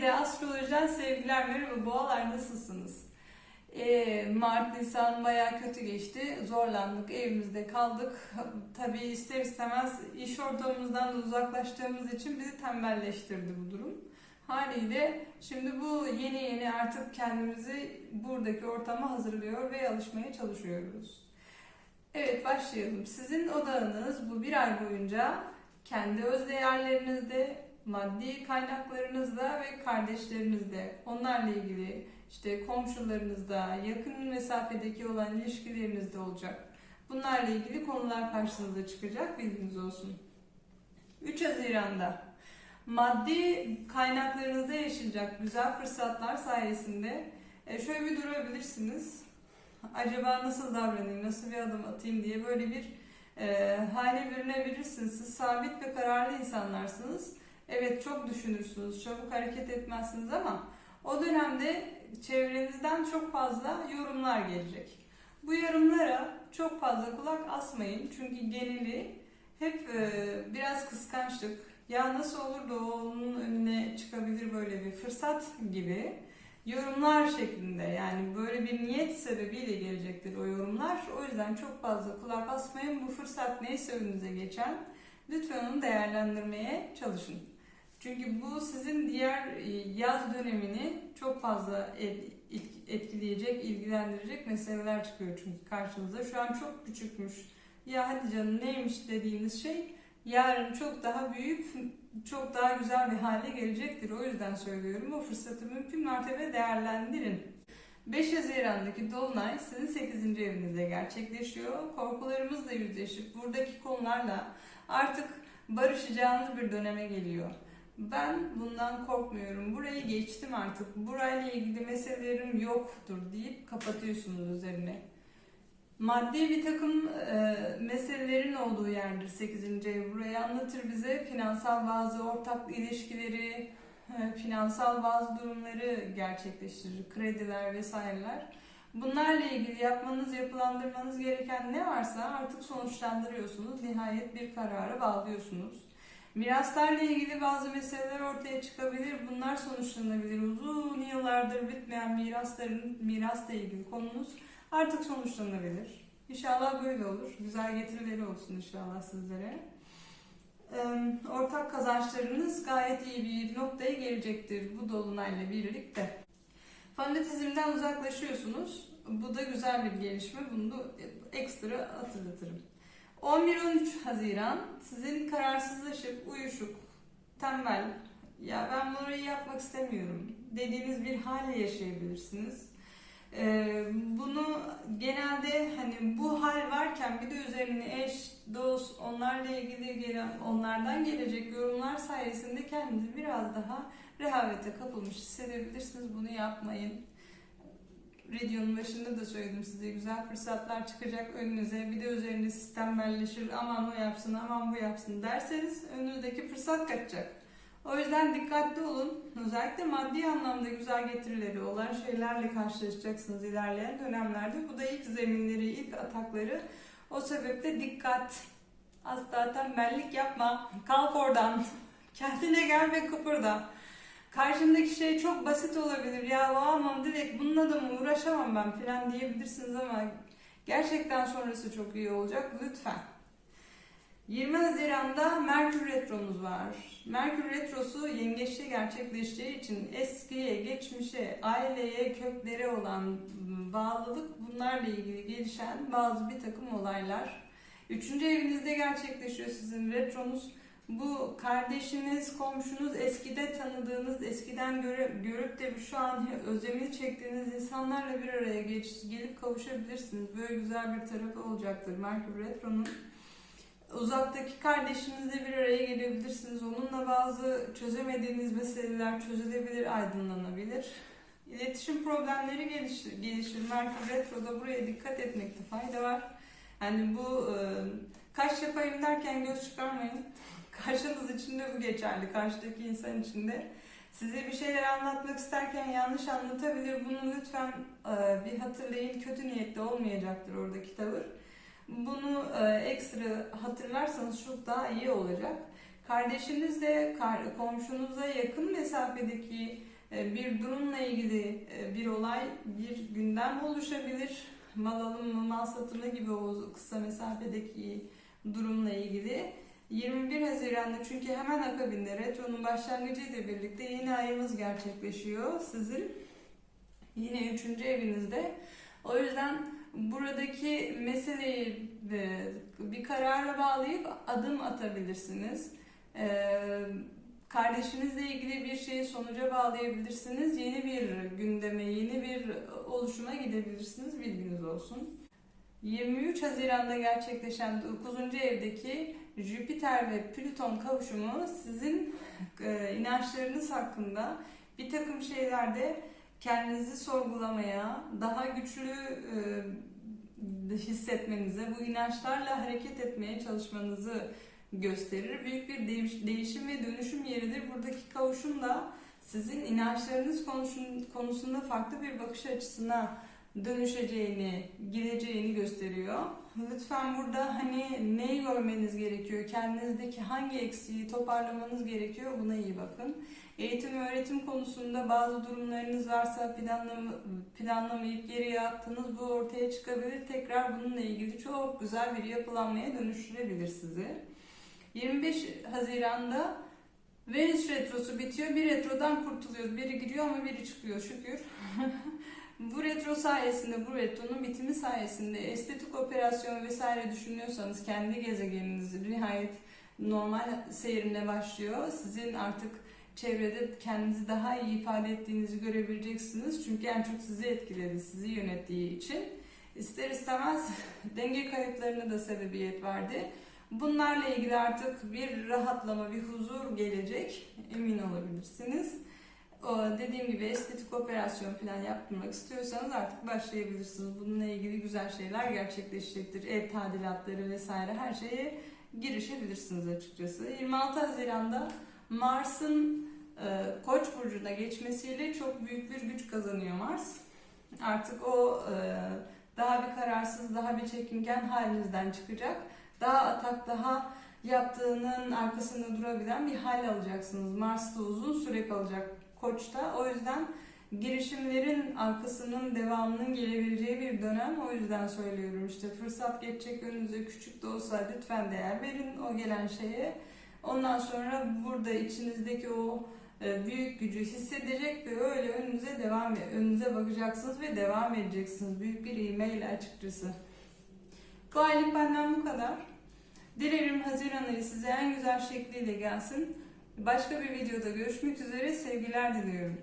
De astrolojiden sevgiler merhaba boğalar nasılsınız? Ee, Mart, Nisan bayağı kötü geçti. Zorlandık, evimizde kaldık. Tabii ister istemez iş ortamımızdan da uzaklaştığımız için bizi tembelleştirdi bu durum. Haliyle şimdi bu yeni yeni artık kendimizi buradaki ortama hazırlıyor ve alışmaya çalışıyoruz. Evet başlayalım. Sizin odağınız bu bir ay boyunca kendi öz değerlerinizde, maddi kaynaklarınızda ve kardeşlerinizde, onlarla ilgili işte komşularınızda, yakın mesafedeki olan ilişkilerinizde olacak. Bunlarla ilgili konular karşınıza çıkacak, bilginiz olsun. 3 Haziran'da maddi kaynaklarınızda yaşayacak güzel fırsatlar sayesinde e, şöyle bir durabilirsiniz. Acaba nasıl davranayım, nasıl bir adım atayım diye böyle bir e, hale bürünebilirsiniz. Siz sabit ve kararlı insanlarsınız. Evet çok düşünürsünüz, çabuk hareket etmezsiniz ama o dönemde çevrenizden çok fazla yorumlar gelecek. Bu yorumlara çok fazla kulak asmayın çünkü geneli hep e, biraz kıskançlık. Ya nasıl olur da onun önüne çıkabilir böyle bir fırsat gibi yorumlar şeklinde yani böyle bir niyet sebebiyle gelecektir o yorumlar. O yüzden çok fazla kulak asmayın. Bu fırsat neyse önünüze geçen lütfen onu değerlendirmeye çalışın. Çünkü bu sizin diğer e, yaz dönemini çok fazla etkileyecek, ilgilendirecek meseleler çıkıyor çünkü karşınıza. Şu an çok küçükmüş. Ya hadi canım neymiş dediğiniz şey yarın çok daha büyük, çok daha güzel bir hale gelecektir. O yüzden söylüyorum. O fırsatı mümkün mertebe değerlendirin. 5 Haziran'daki Dolunay sizin 8. evinizde gerçekleşiyor. Korkularımızla yüzleşip buradaki konularla artık barışacağınız bir döneme geliyor. Ben bundan korkmuyorum. Burayı geçtim artık. Burayla ilgili meselelerim yoktur deyip kapatıyorsunuz üzerine. Maddi bir takım e, meselelerin olduğu yerdir 8. ev. Burayı anlatır bize finansal bazı ortak ilişkileri, e, finansal bazı durumları gerçekleştirir. Krediler vesaireler. Bunlarla ilgili yapmanız, yapılandırmanız gereken ne varsa artık sonuçlandırıyorsunuz. Nihayet bir karara bağlıyorsunuz. Miraslarla ilgili bazı meseleler ortaya çıkabilir. Bunlar sonuçlanabilir. Uzun yıllardır bitmeyen mirasların mirasla ilgili konunuz artık sonuçlanabilir. İnşallah böyle olur. Güzel getirileri olsun inşallah sizlere. Ortak kazançlarınız gayet iyi bir noktaya gelecektir bu dolunayla birlikte. Fanatizmden uzaklaşıyorsunuz. Bu da güzel bir gelişme. Bunu da ekstra hatırlatırım. 11-13 Haziran sizin kararsızlaşıp uyuşuk, tembel, ya ben burayı yapmak istemiyorum dediğiniz bir halle yaşayabilirsiniz. Ee, bunu genelde hani bu hal varken bir de üzerine eş, dost, onlarla ilgili gelen, onlardan gelecek yorumlar sayesinde kendinizi biraz daha rehavete kapılmış hissedebilirsiniz. Bunu yapmayın. Videonun başında da söyledim size güzel fırsatlar çıkacak önünüze. Bir de üzerinde sistembelleşir aman o yapsın aman bu yapsın derseniz önünüzdeki fırsat kaçacak. O yüzden dikkatli olun. Özellikle maddi anlamda güzel getirileri olan şeylerle karşılaşacaksınız ilerleyen dönemlerde. Bu da ilk zeminleri, ilk atakları. O sebeple dikkat. Asla tembellik yapma. Kalk oradan. Kendine gel ve kıpırda. Karşımdaki şey çok basit olabilir. Ya aman direkt bununla da mı uğraşamam ben falan diyebilirsiniz ama gerçekten sonrası çok iyi olacak. Lütfen. 20 Haziran'da Merkür Retro'muz var. Merkür Retrosu yengeçte gerçekleşeceği için eskiye, geçmişe, aileye, köklere olan bağlılık bunlarla ilgili gelişen bazı bir takım olaylar. Üçüncü evinizde gerçekleşiyor sizin retronuz. Bu kardeşiniz, komşunuz, eskide tanıdığınız, eskiden görüp, görüp de şu an özlemini çektiğiniz insanlarla bir araya geç, gelip kavuşabilirsiniz. Böyle güzel bir tarafı olacaktır Merkür Retro'nun. Uzaktaki kardeşinizle bir araya gelebilirsiniz. Onunla bazı çözemediğiniz meseleler çözülebilir, aydınlanabilir. İletişim problemleri gelişir. gelişir. Merkür Retro'da buraya dikkat etmekte fayda var. Yani bu kaş yapayım derken göz çıkarmayın. Karşınız için de bu geçerli. Karşıdaki insan için de. Size bir şeyler anlatmak isterken yanlış anlatabilir. Bunu lütfen e, bir hatırlayın. Kötü niyetli olmayacaktır oradaki tavır. Bunu e, ekstra hatırlarsanız çok daha iyi olacak. Kardeşinizle, kar- komşunuza yakın mesafedeki e, bir durumla ilgili bir olay, bir gündem oluşabilir. Mal alımı, mal satımı gibi o kısa mesafedeki durumla ilgili. 21 Haziran'da çünkü hemen akabinde retronun başlangıcı ile birlikte yeni ayımız gerçekleşiyor. Sizin yine 3. evinizde. O yüzden buradaki meseleyi e, bir kararla bağlayıp adım atabilirsiniz. Ee, Kardeşinizle ilgili bir şeyi sonuca bağlayabilirsiniz. Yeni bir gündeme, yeni bir oluşuma gidebilirsiniz. Bilginiz olsun. 23 Haziran'da gerçekleşen 9. evdeki Jüpiter ve Plüton kavuşumu sizin e, inançlarınız hakkında bir takım şeylerde kendinizi sorgulamaya, daha güçlü e, hissetmenize, bu inançlarla hareket etmeye çalışmanızı gösterir. Büyük bir değiş- değişim ve dönüşüm yeridir. Buradaki kavuşum da sizin inançlarınız konusun- konusunda farklı bir bakış açısına dönüşeceğini, gireceğini gösteriyor. Lütfen burada hani neyi görmeniz gerekiyor, kendinizdeki hangi eksiği toparlamanız gerekiyor buna iyi bakın. Eğitim öğretim konusunda bazı durumlarınız varsa planlama, planlamayıp geriye attığınız bu ortaya çıkabilir. Tekrar bununla ilgili çok güzel bir yapılanmaya dönüştürebilir sizi. 25 Haziran'da Venüs retrosu bitiyor. Bir retrodan kurtuluyoruz. Biri giriyor ama biri çıkıyor şükür. bu retro sayesinde, bu retronun bitimi sayesinde estetik operasyon vesaire düşünüyorsanız kendi gezegeniniz nihayet normal seyrine başlıyor. Sizin artık çevrede kendinizi daha iyi ifade ettiğinizi görebileceksiniz. Çünkü en çok sizi etkiledi, sizi yönettiği için. İster istemez denge kayıplarına da sebebiyet verdi. Bunlarla ilgili artık bir rahatlama, bir huzur gelecek. Emin olabilirsiniz. Dediğim gibi estetik operasyon falan yaptırmak istiyorsanız artık başlayabilirsiniz. Bununla ilgili güzel şeyler gerçekleşecektir. Ev tadilatları vesaire her şeye girişebilirsiniz açıkçası. 26 Haziran'da Mars'ın e, Koç burcuna geçmesiyle çok büyük bir güç kazanıyor Mars. Artık o e, daha bir kararsız, daha bir çekingen halinizden çıkacak daha atak, daha yaptığının arkasında durabilen bir hal alacaksınız. Mars'ta uzun süre kalacak Koç'ta. O yüzden girişimlerin arkasının devamının gelebileceği bir dönem. O yüzden söylüyorum işte fırsat geçecek önünüze küçük de olsa lütfen değer verin o gelen şeye. Ondan sonra burada içinizdeki o e, büyük gücü hissedecek ve öyle önünüze devam önünüze bakacaksınız ve devam edeceksiniz. Büyük bir ivmeyle açıkçası. Bu aylık benden bu kadar. Dilerim Haziran ayı size en güzel şekliyle gelsin. Başka bir videoda görüşmek üzere. Sevgiler diliyorum.